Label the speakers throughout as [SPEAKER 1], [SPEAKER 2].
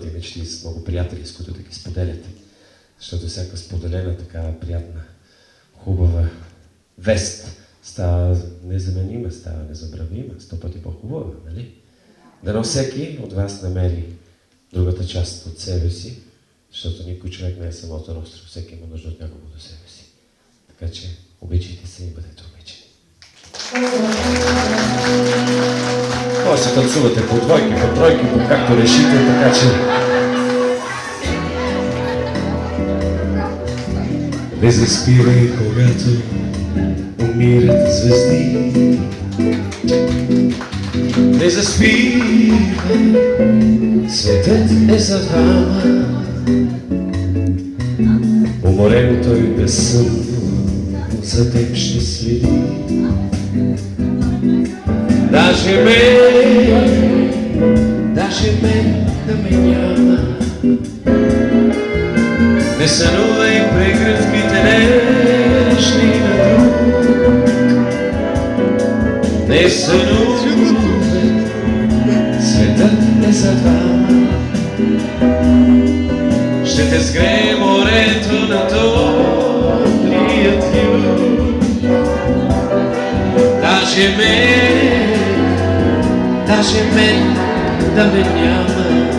[SPEAKER 1] ти мечти с много приятели, с които да ги споделяте. Защото всяка споделена такава приятна, хубава вест става незаменима, става незабравима, сто пъти по-хубава, нали? Дано всеки от вас намери другата част от себе си, защото никой човек не е самотен остров, всеки има нужда от някого до себе си. Така че обичайте се и бъдете обичани. Се танцувате по двойки, по тройки, по както решите, така че... Не заспивай, когато умират звезди. Не заспивай, светът е за двама. Уморен той безсънно за теб ще следи. Даже мен, даже мен да ме няма. Не сънувай прегръдките нежни на друг. Не сънувай, светът е за двама. Ще те сгрее морето на топлият юг. Даже мен, даже мен да ме няма.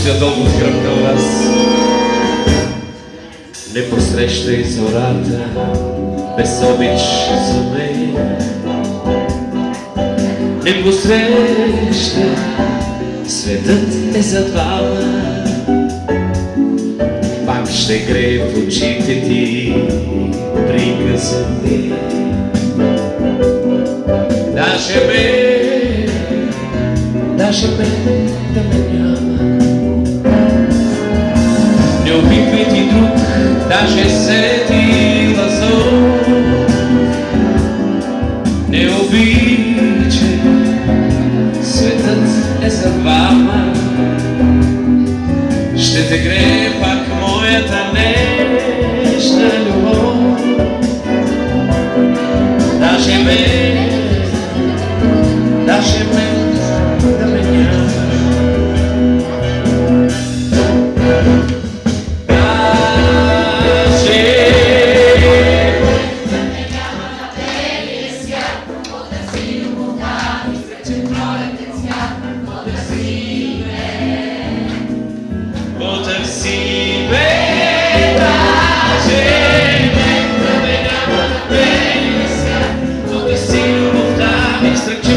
[SPEAKER 1] Не мога да стоя дълго с гръб към вас. Не посрещай зората без обич за мен. Не посрещай, светът е за двама. Пак ще грее в очите ти приказа ми. Даже ме, даже ме да ме даже сети лазо. Не обичай, светът е за двама. Ще те грее Потърси ме, даже ме, да ме няма на белия свят. Потърси любовта ми, стръкче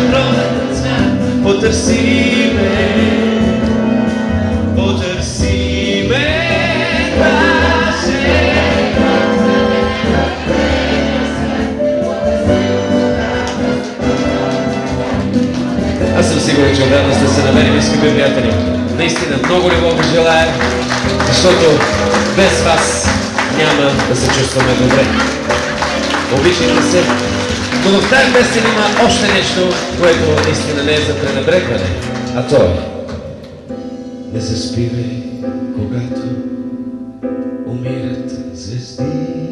[SPEAKER 1] сигурен, че отдавна сте се намерили, скъпи приятели. Наистина, много любов ви желая, защото без вас няма да се чувстваме добре. Обичайте се. Но в тази песен има още нещо, което наистина не е за пренебрегване, а то е Не заспивай, когато умират звезди.